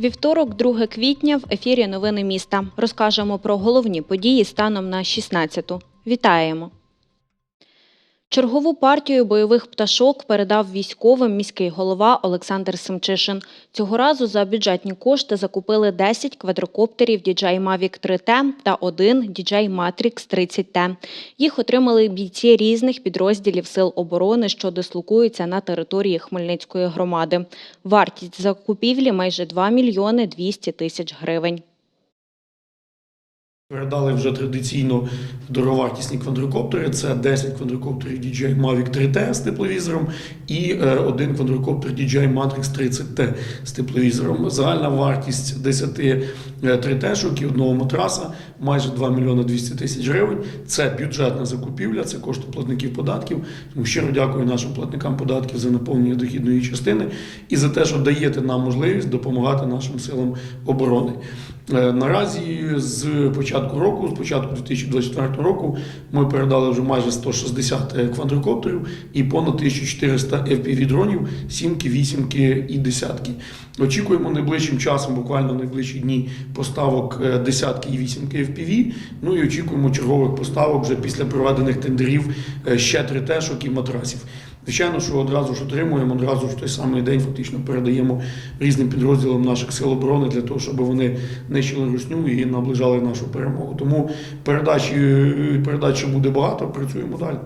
Вівторок, 2 квітня, в ефірі Новини міста. Розкажемо про головні події станом на 16-ту. Вітаємо! Чергову партію бойових пташок передав військовим міський голова Олександр Семчишин. Цього разу за бюджетні кошти закупили 10 квадрокоптерів DJI Mavic 3T та один DJI Matrix 30T. Їх отримали бійці різних підрозділів Сил оборони, що дислокуються на території Хмельницької громади. Вартість закупівлі майже 2 мільйони 200 тисяч гривень. Передали вже традиційно дороговартісні квадрокоптери. Це 10 квадрокоптерів DJI Mavic 3T з тепловізором і е, один квадрокоптер DJI Matrix 30T з тепловізором. Загальна вартість 10 е, 3T-шок і одного матраса майже 2 мільйони 200 тисяч гривень. Це бюджетна закупівля, це кошти платників податків. Тому щиро дякую нашим платникам податків за наповнення дохідної частини і за те, що даєте нам можливість допомагати нашим силам оборони. Е, Наразі з початку року, з початку 2024 року, ми передали вже майже 160 квадрокоптерів і понад 1400 FPV-дронів, сімки, вісімки і десятки. Очікуємо найближчим часом, буквально найближчі дні, поставок е, десятки і вісімки FPV. Ну і очікуємо чергових поставок вже після проведених тендерів е, ще три тешок і матрасів. Звичайно, що одразу ж отримуємо, одразу ж в той самий день фактично передаємо різним підрозділам наших сил оборони для того, щоб вони нищили русню і наближали нашу перемогу. Тому передачі, передач буде багато, працюємо далі.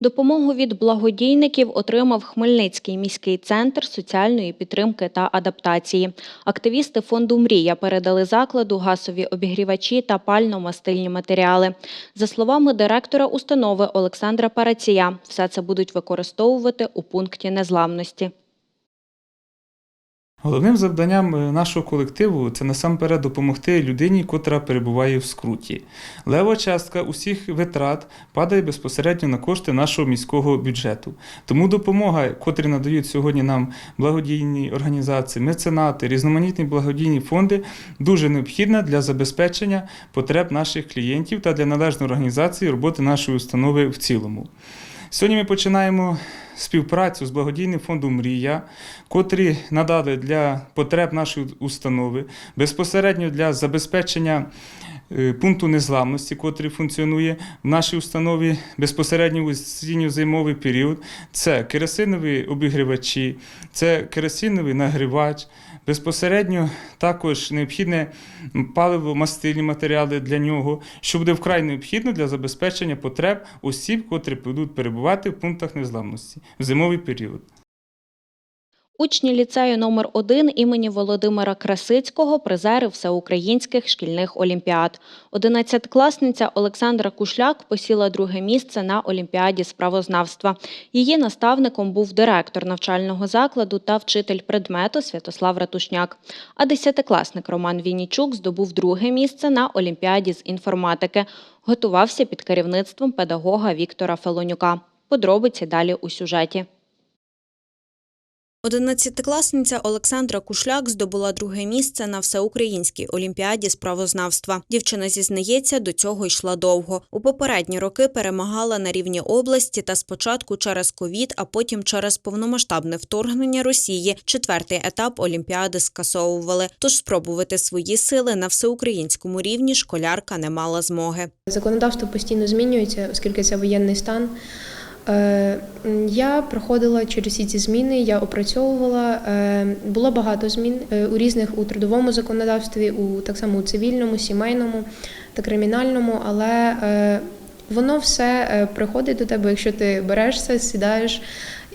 Допомогу від благодійників отримав Хмельницький міський центр соціальної підтримки та адаптації. Активісти фонду Мрія передали закладу газові обігрівачі та пально-мастильні матеріали. За словами директора установи Олександра Парація, все це будуть використовувати у пункті незламності. Головним завданням е, нашого колективу це насамперед допомогти людині, котра перебуває в скруті. Лева частка усіх витрат падає безпосередньо на кошти нашого міського бюджету. Тому допомога, котрі надають сьогодні нам благодійні організації, меценати, різноманітні благодійні фонди, дуже необхідна для забезпечення потреб наших клієнтів та для належної організації роботи нашої установи в цілому. Сьогодні ми починаємо співпрацю з благодійним фондом Мрія, котрі надали для потреб нашої установи безпосередньо для забезпечення е, пункту незламності, котрий функціонує в нашій установі безпосередньо в осінньо-зимовий період. Це керосинові обігрівачі, це керосиновий нагрівач. Безпосередньо також необхідне паливо, мастильні матеріали для нього, що буде вкрай необхідно для забезпечення потреб осіб, котрі будуть перебувати в пунктах незламності в зимовий період. Учні ліцею номер 1 імені Володимира Красицького призери всеукраїнських шкільних олімпіад. Одинадцятикласниця Олександра Кушляк посіла друге місце на олімпіаді з правознавства. Її наставником був директор навчального закладу та вчитель предмету Святослав Ратушняк. А десятикласник Роман Віннічук здобув друге місце на олімпіаді з інформатики. Готувався під керівництвом педагога Віктора Фелонюка. Подробиці далі у сюжеті. Одинадцятикласниця Олександра Кушляк здобула друге місце на всеукраїнській олімпіаді з правознавства. Дівчина зізнається, до цього йшла довго. У попередні роки перемагала на рівні області та спочатку через ковід, а потім через повномасштабне вторгнення Росії. Четвертий етап олімпіади скасовували. Тож спробувати свої сили на всеукраїнському рівні школярка не мала змоги. Законодавство постійно змінюється, оскільки це воєнний стан. Е, Я проходила через всі ці зміни, я опрацьовувала. Е, Було багато змін е, у різних у трудовому законодавстві, у так само у цивільному, сімейному та кримінальному, але воно все приходить до тебе, якщо ти берешся, сідаєш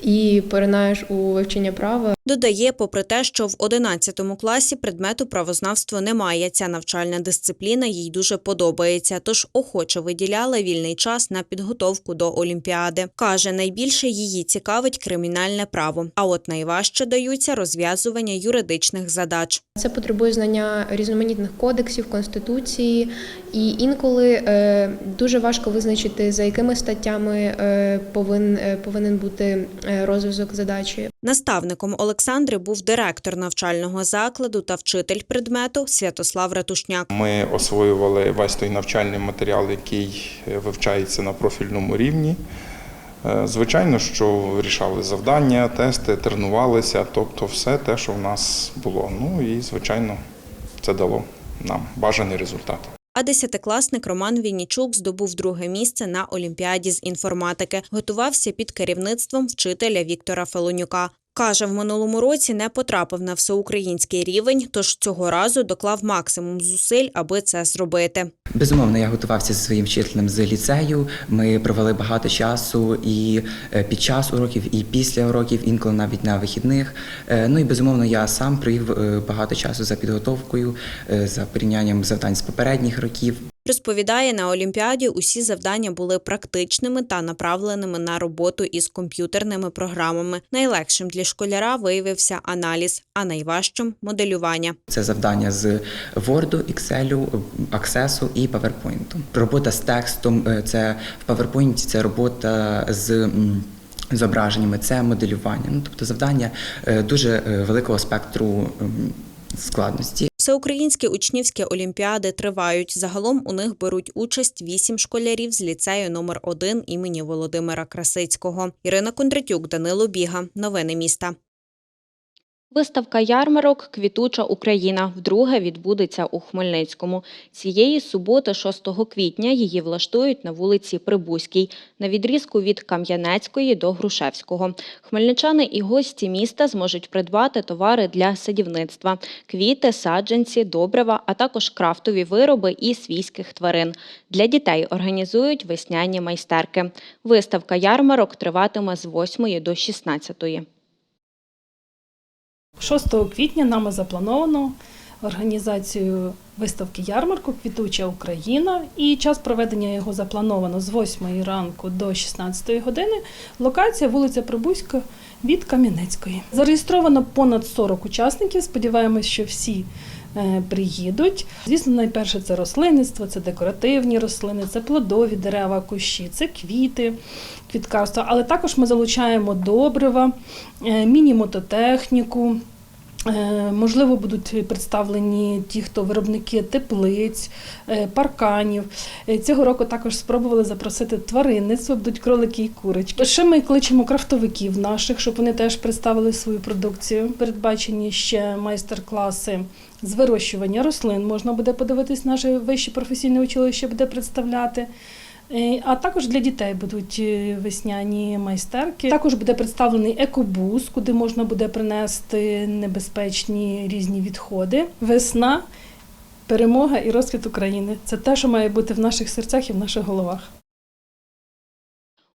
і перенаєш у вивчення права. Додає, попри те, що в 11 класі предмету правознавство немає, ця навчальна дисципліна їй дуже подобається, тож охоче виділяла вільний час на підготовку до олімпіади. Каже, найбільше її цікавить кримінальне право, а от найважче даються розв'язування юридичних задач. Це потребує знання різноманітних кодексів, конституції, і інколи е, дуже важко визначити, за якими статтями е, повин, е, повинен бути е, розв'язок задачі. Наставником Олександри був директор навчального закладу та вчитель предмету Святослав Ратушняк. Ми освоювали весь той навчальний матеріал, який е, вивчається на профільному рівні. Е, Звичайно, що вирішали завдання, тести, тренувалися, тобто все те, що в нас було. Ну і звичайно, це дало нам бажаний результат. А десятикласник Роман Віннічук здобув друге місце на Олімпіаді з інформатики. Готувався під керівництвом вчителя Віктора Фелонюка. Каже, в минулому році не потрапив на всеукраїнський рівень, тож цього разу доклав максимум зусиль, аби це зробити. Безумовно, я готувався зі своїм вчителем з ліцею. Ми провели багато часу і е, під час уроків, і після уроків, інколи навіть на вихідних. Е, Ну і безумовно, я сам провів е, багато часу за підготовкою, за порівнянням завдань з попередніх років. Розповідає, на Олімпіаді усі завдання були практичними та направленими на роботу із комп'ютерними програмами. Найлегшим для школяра виявився аналіз, а найважчим моделювання. Це завдання з Word, Excel, Access і PowerPoint. Робота з текстом це в PowerPoint це робота з. Зображеннями, це моделювання. Ну, тобто завдання е, дуже е, великого спектру складності. Всеукраїнські учнівські олімпіади тривають. Загалом у них беруть участь вісім школярів з ліцею номер 1 імені Володимира Красицького. Ірина Кондратюк, Данило Біга. Новини міста. Виставка ярмарок Квітуча Україна вдруге відбудеться у Хмельницькому. Цієї суботи, 6 квітня, її влаштують на вулиці Прибузькій, на відрізку від Кам'янецької до Грушевського. Хмельничани і гості міста зможуть придбати товари для садівництва: квіти, саджанці, добрива, а також крафтові вироби і свійських тварин. Для дітей організують весняні майстерки. Виставка ярмарок триватиме з 8 до 16. 6 квітня нами заплановано організацію виставки ярмарку Квітуча Україна і час проведення його заплановано з 8 ранку до 16 години. Локація вулиця Прибузька від Кам'янецької. Зареєстровано понад 40 учасників. Сподіваємось, що всі приїдуть. Звісно, найперше це рослинництво, це декоративні рослини, це плодові дерева, кущі, це квіти, квіткарство. Але також ми залучаємо добрива, е, міні-мототехніку. Е, Можливо, будуть представлені ті, хто виробники теплиць, е, парканів. Е, Цього року також спробували запросити тваринництво, будуть кролики і курочки. Ще ми кличемо крафтовиків наших, щоб вони теж представили свою продукцію. Передбачені ще майстер-класи з вирощування рослин. Можна буде подивитись, наше вище професійне училище буде представляти. Е, А також для дітей будуть е, весняні майстерки. Також буде представлений екобус, куди можна буде принести небезпечні різні відходи. Весна, перемога і розквіт України це те, що має бути в наших серцях і в наших головах.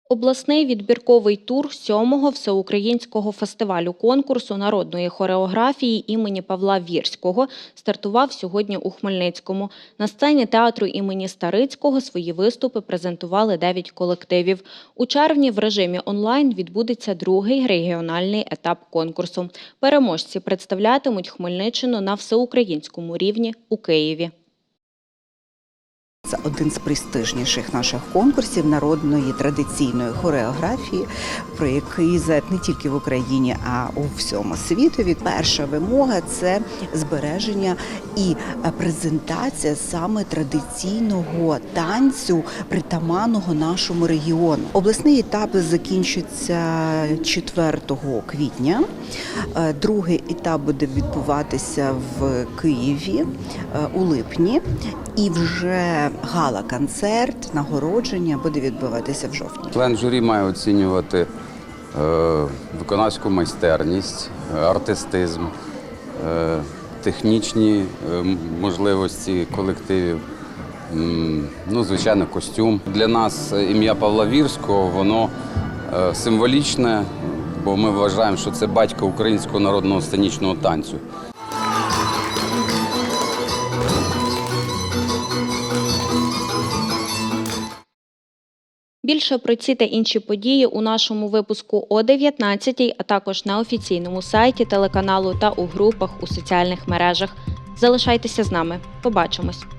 Обласний відбірковий тур сьомого всеукраїнського фестивалю конкурсу народної хореографії імені Павла Вірського стартував сьогодні у Хмельницькому. На сцені театру імені Старицького свої виступи презентували 9 колективів. У червні в режимі онлайн відбудеться другий регіональний етап конкурсу. Переможці представлятимуть Хмельниччину на всеукраїнському рівні у Києві. Це один з престижніших наших конкурсів народної традиційної хореографії, про який не тільки в Україні, а у всьому світові. Перша вимога це збереження і презентація саме традиційного танцю, притаманного нашому регіону. Обласний етап закінчиться 4 квітня. Е, Другий етап буде відбуватися в Києві е, у липні. І вже гала-концерт, нагородження буде відбуватися в жовтні. Член журі має оцінювати е, виконавську майстерність, артистизм, е, технічні е, можливості колективів. Ну, звичайно, костюм. Для нас ім'я Павла Вірського воно символічне, бо ми вважаємо, що це батько українського народного сценічного танцю. Більше про ці та інші події у нашому випуску о 19 а також на офіційному сайті телеканалу та у групах у соціальних мережах. Залишайтеся з нами. Побачимось.